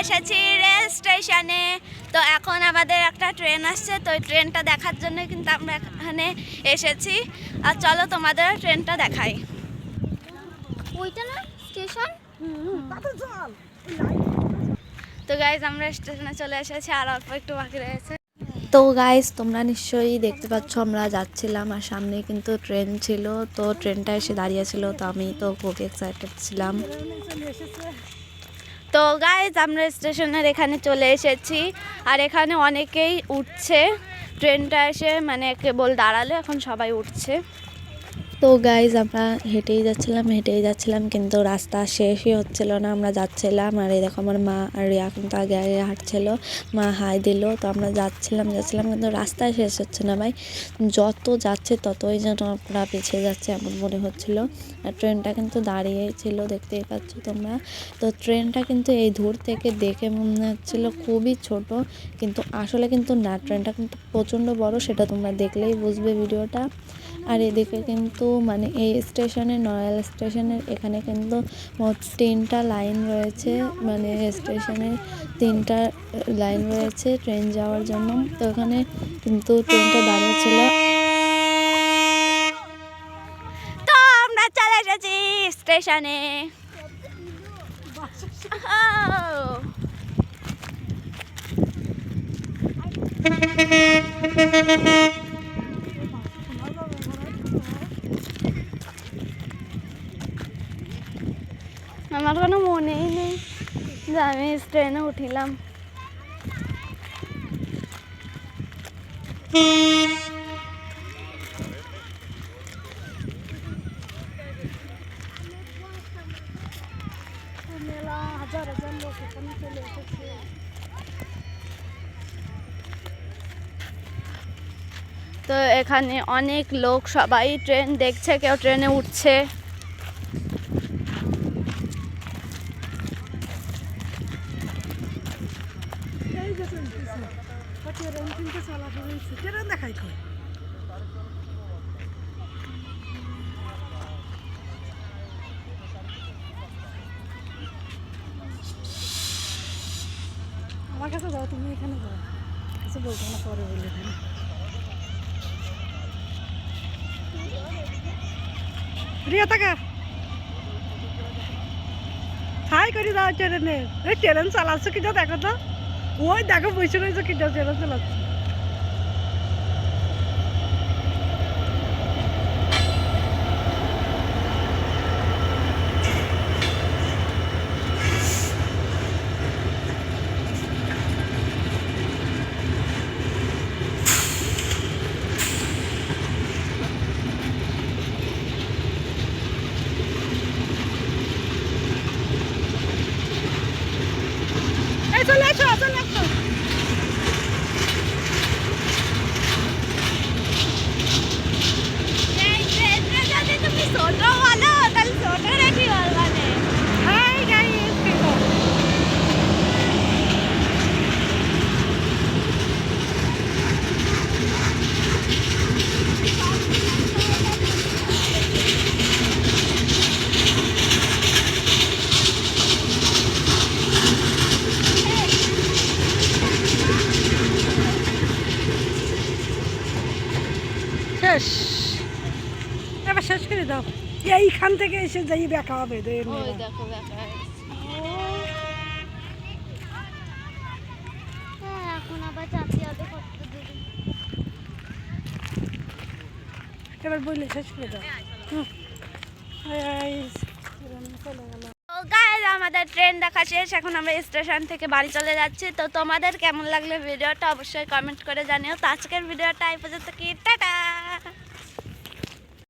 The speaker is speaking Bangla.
এসেছি রেল স্টেশনে। তো এখন আমাদের একটা ট্রেন আসছে তো ওই ট্রেনটা দেখার জন্য কিন্তু আমরা এখানে এসেছি। আর চলো তোমাদের ট্রেনটা দেখাই। ওইটা না স্টেশন? তো গাইজ আমরা স্টেশনে চলে এসেছি আর অল্প একটু বাকি রয়েছে। তো গাইজ তোমরা নিশ্চয়ই দেখতে পাচ্ছ আমরা যাচ্ছিলাম আর সামনে কিন্তু ট্রেন ছিল। তো ট্রেনটা এসে দাঁড়িয়েছিল তো আমি তো খুব এক্সাইটেড ছিলাম। তো গাইজ আমরা স্টেশনের এখানে চলে এসেছি। আর এখানে অনেকেই উঠছে। ট্রেনটা এসে মানে কেবল দাঁড়ালে, এখন সবাই উঠছে। তো গাইজ আমরা হেঁটেই যাচ্ছিলাম হেঁটেই যাচ্ছিলাম, কিন্তু রাস্তা শেষই হচ্ছিল না। আমরা যাচ্ছিলাম আর এই দেখো আমার মা আর রিয়া কিন্তু আগে আগে হাঁটছিল। মা হাই দিল, তো আমরা যাচ্ছিলাম যাচ্ছিলাম, কিন্তু রাস্তায় শেষ হচ্ছে না ভাই। যত যাচ্ছে ততই যেন আমরা পিছিয়ে যাচ্ছে এমন মনে হচ্ছিল। আর ট্রেনটা কিন্তু দাঁড়িয়েই ছিল, দেখতেই পাচ্ছ তোমরা। তো ট্রেনটা কিন্তু এই দূর থেকে দেখে মনে হচ্ছিল খুবই ছোট, কিন্তু আসলে কিন্তু না, ট্রেনটা কিন্তু প্রচণ্ড বড়, সেটা তোমরা দেখলেই বুঝবে ভিডিওটা। আর এদিকে কিন্তু মানে এই স্টেশনে, নয়াল স্টেশনের এখানে কিন্তু মোট তিনটা লাইন রয়েছে। মানে স্টেশনে তিনটা লাইন রয়েছে ট্রেন যাওয়ার জন্য। তো ওখানে কিন্তু ট্রেনটা দাঁড়িয়েছিল তো আমরা চলে এসেছি স্টেশনে। আমার কোনো মনেই নেই যে আমি ট্রেনে উঠিলাম। তো এখানে অনেক লোক সবাই ট্রেন দেখছে, কেউ ট্রেনে উঠছে এই যে চলতেছে ট্রেন কিন্তু চলা হয়েছে ট্রেন আমার কাছে যাও তুমি এখানে যাও। কিছু বলব না পরে বলে দেন রিয়া টাকা হাই করে দাও ট্রেনে। এই ট্রেন চালাচ্ছ কিনা দেখো তো। ওই দেখো, বসে রয়েছে কিনা ট্রেন চালাচ্ছে। শেষ। এবার শেষ করে দাও। এইখান থেকে এসে যাই দেখা হবে হ্যাঁ এবার বললে শেষ করে দাও। হুম। চলে গেল আমাদের ট্রেন দেখা শেষ, এখন আমরা স্টেশন থেকে বাড়ি চলে যাচ্ছি। তো তোমাদের কেমন লাগল ভিডিওটা অবশ্যই কমেন্ট করে জানিও। তো আজকের ভিডিওটা এই পর্যন্ত কি? টাটা!